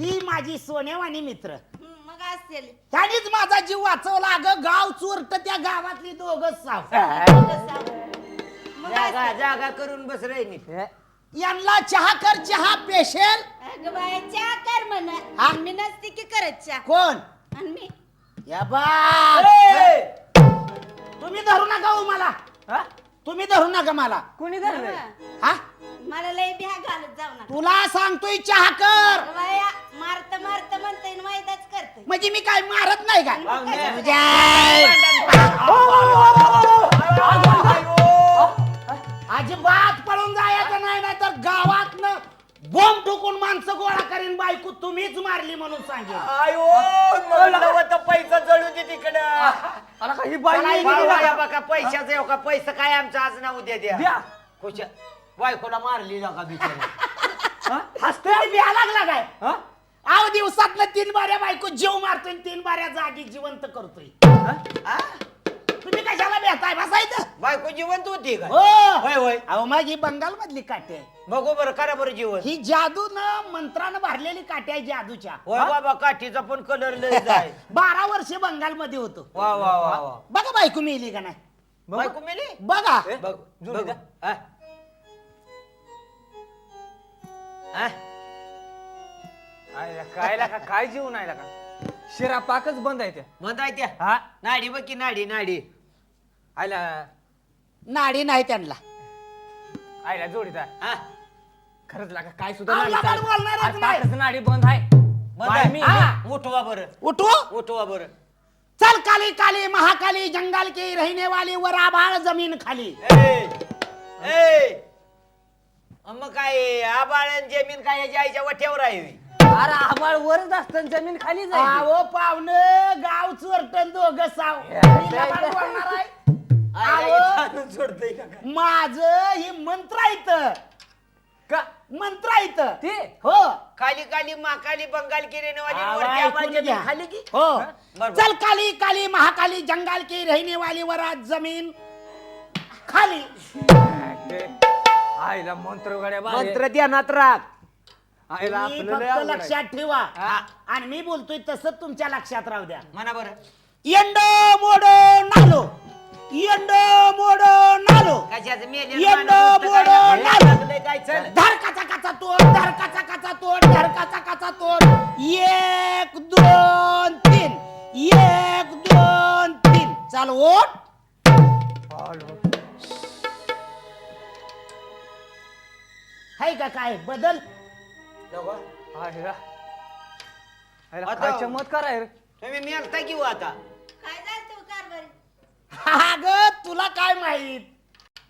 ही माझी सोनेवानी मित्र. मग असेल. त्यानेच माझा जीव वाचवला. अगं गाव चोरट त्या गावातली दोघच साव. मग जागा असेल. जागा करून बस रे नीट यांना चहा कर चहा पेशल. अगं बाया चहा कर म्हण? मी नसते की करत चहा. कोण? आणि मी. या बा. ए! तुम्ही धरू नका हो मला. हा? तुम्ही धरू नका मला. कोणी धरलं हा? मला लय बिहा घालत जाऊ नका. तुला सांगतोय चहा कर. अगं बाया मी काय मारत नाही का. म्हणजे अजिबात पळून जायचं नाही नाही तर गावात बॉम्ब ठोकून माणसं गोळा करीन बायको. तुम्हीच मारली म्हणून सांगेल आयो म्हणलं होतं पैसा जळू दे तिकडं. अला का ही बाई मला गेली इकडे का? बाबा बघा पैशाचं येऊ का? पैसा काय आमचा आज ना उद्या द्या. द्या. खुश बायकोला मारली ना का बिचारी. हा? हसते तुम्ही बिहा लागला काय? हा? आव दिवसातनं तीन बाऱ्या बायको जीव मारतोय आणि तीन बाऱ्या जागी जिवंत करतोय. हा? तुम्ही कशाला बेहताय बसायचं? बायको जिवंत होती का? हो. होय होय. अहो माझी बंगाल मधली आहे बघू बरं करा बरं जीवन ही जादू न मंत्रानं भरलेली काठी आहे जादूच्या. होय बाबा काठीचा पण कलर लय जाय. बारा वर्षे बंगाल मध्ये होतो. वा वा वा वा. बघा बायको मेली का नाही? बायको मेली? बघा? बघ बघ. का? हा? हा? आयला काय ला का काय जीवन आहे ला का? शिरा पाकच बंद आहे त्या. म्हणताय त्या? हा? नाडी बघ की नाडी नाडी. आयला. नाडी नाही त्यांना. आयला जोडीदार. हा? खरंच लागा काय सुद्धा नाडी लबाड चालत. बोलणारच आज नाही. पाकच नाडी बंद आहे. बंद बाय आहे? मी. हा, उठवा बरं. उठो? उठवा बरं. चल काली काली महाकाली जंगल की रहने वाली वर आभाळ जमीन खाली. ए ए. मग काय आबाळ जमीन काय याच्या आईच्या वठ्यावर आहे. अरे आबाळ वरच असतं जमीन खाली जाईल आवो पाहुण गाव चोरटन दोघ साव. बोलणार आहे. सोडतंय का काय? माझं हे मंत्र आहेत का? मंत्र आहेत ते? हो. काली काली महाकाली बंगाल की रेणेवाली आवा, वरती आबाळ ऐकून जमीन घ्या. खाली की? हो. चल काली काली महाकाली जंगल की रहने वाली वर आज जमीन. खाली. आईला मंत्र गड्या. मंत्र ध्यानात राख आईला मी आपलं लय फक्त अवघड आहे. लक्षात ठेवा. हा. आणि मी बोलतोय तसंच तुमच्या लक्षात राहू द्या. म्हणा बरं. यंडो मोडो नालो. यंडो मोडो नालो. कशाचं मेलेलं माणूस मोडो नालो. लागलंय काय? चल. धर काचा तोड धर काचा तोड धर काचा तोड. एक दोन तीन. एक दोन तीन. चाल ओट. हाय का काय? बदल. आता- काय चमत्कार आहे रे. तुम्ही की हो आता? काय झालं तू कारभारी? अग तुला काय माहीत?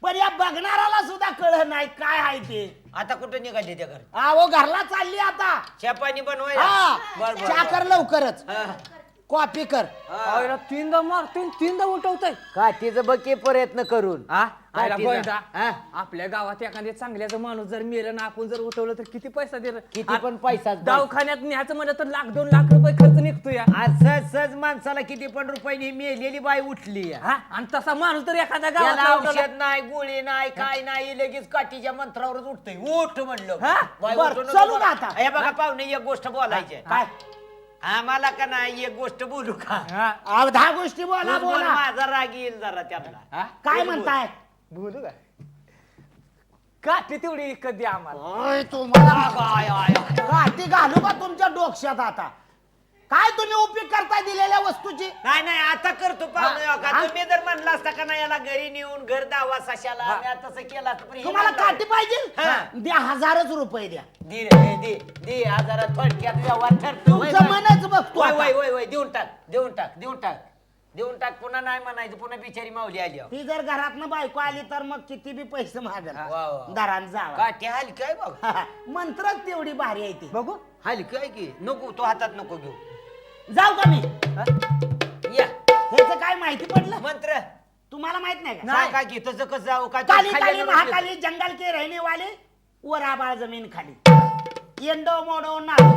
पण या बघणाराला सुद्धा कळ नाही काय आहे ते. आता कुठं निघाली त्या घर? आवो घरला चालली आता. चपानी बनवायला? हा बर बर, चहा बर कर लवकरच. हा. कॉपी कर. आईला तीनदा मारतोय तीनदा उठवतोय काठीचं बघ की प्रयत्न करून हा आईला हा? आपल्या गावात एखाद्या चांगल्याचा माणूस जर मेलं ना आपण जर उठवलं तर किती पैसा दिला किती पण पैसा दवाखान्यात न्यायचं म्हणलं तर लाख दोन लाख रुपये खर्च निघतो या आज सहज सहज माणसाला किती पण रुपयानी मेलेली बाई उठली. हा आणि तसा माणूस तर एखाद्या त्याला गावात औषध नाही गोळी नाही काय नाही लगेच काठीच्या मंत्रावरच उठतंय उठ म्हणलं हा? बाई बर, उठून चलू बघा. का आता? हे बघा पाहुणे एक गोष्ट बोलायची आहे. काय आम्हाला का नाही एक गोष्ट बोलू का? हा. अहो, दहा गोष्टी बोला बोल, माझा राग येईल जरा त्यातला हा? काय म्हणताय? बोलू का? काठी तेवढी कधी आम्हाला. ओय, तुम्हाला आय. काठी घालू का तुमच्या डोक्यात आता? काय तुम्ही उपयोग करताय दिलेल्या वस्तूची नाही नाही आता करतो पाहुणे हा, का हा. तुम्ही जर म्हणला असता का नाही याला घरी नेऊन घर दावा सशाला हा. तसं केलं असतं, पण हे तुम्हाला म्हणलं. काठी पाहिजे हा. द्या हजारच रुपये द्या दे रे, दे दे आजारा थोडक्यात व्यवहार ठरतो होय तुमचं बाई. मनच बघतो होय आता. होय होय होय देऊन टाक देऊन टाक देऊन टाक देऊन टाक पुन्हा नाही म्हणायचं पुन्हा बिचारी माऊली आली अहो. ती जर घरातनं बायको आली तर मग किती बी पैसे मागल वा, वा. दारात जावा काठी हलकी आहे बघ मंत्रच तेवढी भारी आहे ती बघू हलकी आहे की नको तो हातात नको घेऊ जाऊ का मी? या. ह्याच काय माहिती पडलं? मंत्र. तुम्हाला माहीत नाही का? सांगा की तसं कसं जाऊ काय काली खाली काली महाकाली जंगल के रहने वाले वर आबाळ जमीन खाली. एंडो मोडो नालो.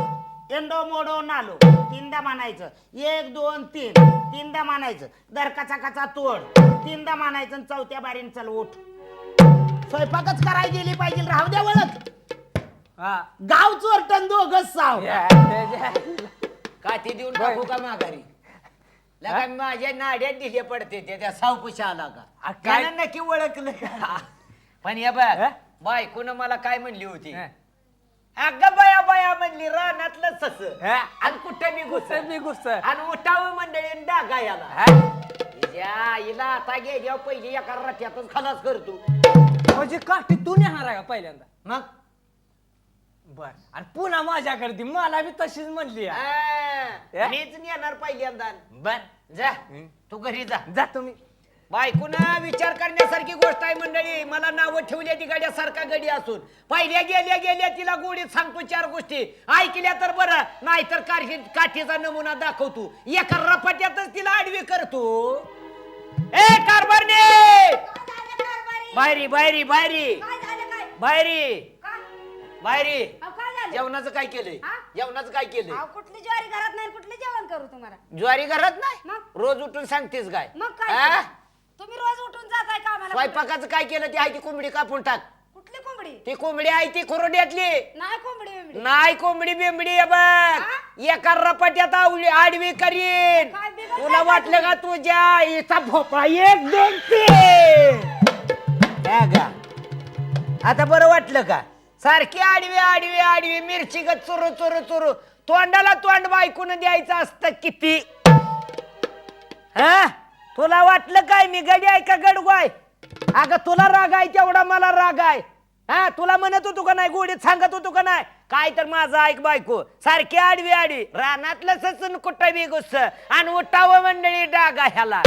एंडो मोडो नालो. तीनदा मानायचं. एक दोन तीन. तीनदा मानायचं. दर कचा कचा तोड. तीनदा मानायचं आणि चौथ्या बारीन चल उठ. स्वयंपाकच करायला गेली पाहिजे राहू द्या वळत हा. गाव चोरटन दोघच साव. या, काठी देऊन टाकू का माघारी? लगा माझ्या नाड्यात दिले पडते ते त्या सावकुशा आला का? काय- त्यानं नक्की ओळखलं का? पण या हा? बघ बायकोनं मला काय म्हणली होती? हा. अगं बया बया म्हणली रानातलं सस. हा. आणि कुठं मी घुस? कुठं बी घुस? आणि उठावं मंडळी डागा याला. हा? या हिला आता गेल्या पहिली एका रट्यातच खलास करतो. म्हणजे काठी तू नेणार आहे का पहिल्यांदा? मग? आणि पुन्हा माझ्याकडे ती मला बी तशीच म्हणली. आ, या? मीच नेणार पहिल्यांदा. बर जा. हं. तू घरी जा. जा तुम्ही. बायकोना विचार करण्यासारखी गोष्ट आहे मंडळी. मला नावं ठेवली ती गाड्यासारखा गडी असून. पहिल्या गेल्या गेल्या तिला गोडीत सांगतो चार गोष्टी. ऐकल्या तर बरं नाहीतर कारशी काठीचा नमुना दाखवतो. एका रपाट्यातच तिला आडवी करतो. ए कारभारने बाहेरी बाहेरी बाहेरी. काय झालं काय? बाहेरी. काय? बाहेरी. झालं? जेवणाचं काय केलंय? हा? जेवणाचं काय केलंय? अहो, कुठली ज्वारी घरात नाही कुठले जेवण करू तुम्हाला? ज्वारी घरात नाही? मग? रोज उठून सांगतेस काय? मग हा? तुम्ही रोज उठून जाताय कामाला स्वयंपाकाचं काय केलं? ती आहे ती कोंबडी कापून टाक. कुठली कोंबडी? ती कोंबडी आहे ती खुरोड्यातली नाही कोंबडी बिंबडी. नाही कोंबडी बिंबडी आहे बघ. एका रपाट्यात आवली आडवी करीन. काय तुला का वाटलं का? तुझ्या आईचा भोपळा एक दोन तीन? हे का? आता बरं वाटलं का? सारखी आडवी आडवी आडवी मिरची ग चुरू चुरू चुरू. तोंडाला तोंड बायकून द्यायचं असतं किती? हा? तुला वाटलं काय मी गडी आहे का गडगोय अगं तुला राग आहे तेवढा मला राग आहे. हा तुला म्हणत होतो का नाही गोडीत सांगत होतो का नाही? काय तर माझं ऐक बायको. सारखी आडवी आडवी. रानातलं ससून कुठं बी गुस्स आणि उठावं मंडळी डागा ह्याला.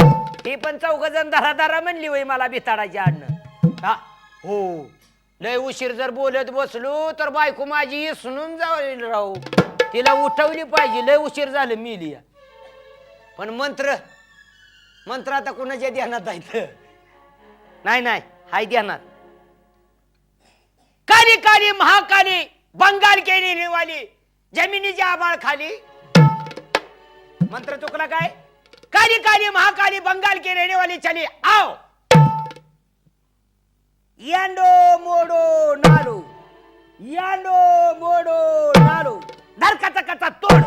ही पण चौघ जण धरा धरा म्हणली होई मला बिताडाची आडणं हा? हो. लय उशीर जर बोलत बसलो तर बायको माझी सुनून जाईल राहू तिला उठवली पाहिजे लय उशीर झालं मिली पण मंत्र मंत्र आता कुणाच्या ध्यानात जायचं? नाही नाही हाय ध्यानात. काली काली महाकाली बंगाल केली निवाली जमिनीच्या आबाळ खाली. मंत्र चुकला काय? काली काली महाकाली बंगाल केली रहने चली आओ यांडो मोडो नालो यांडो मोडो नालो धर कचा कचा तोड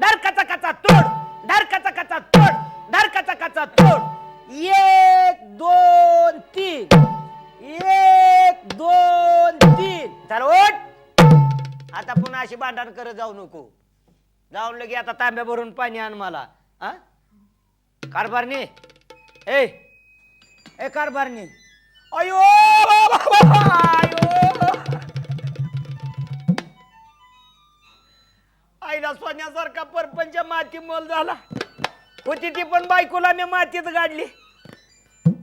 धर कचा कचा तोड धर कचा कचा तोड धर कचा कचा एक दोन तीन एक दोन तीन चल ओट आता पुन्हा अशी भांडण करत जाऊ नको जाऊन लगे आता तांब्या भरून पाणी आण मला हा कारभारणी ए ए कारभारणी अयो! अयो! आईला सोन्यासारखा परपंच माती मोल झाला. होती ती पण बायकोला मी मातीत गाडली.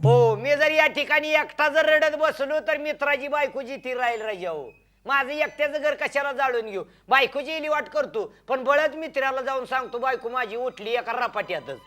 हो मी जर या ठिकाणी एकटा जर रडत बसलो तर मित्राची बायकोची ती राहील राजा हो माझं एकट्याचं घर कशाला जाळून घेऊ? बायकोची इली वाट करतो पण बळत मित्राला जाऊन सांगतो बायको माझी उठली एका रपाट्यातच.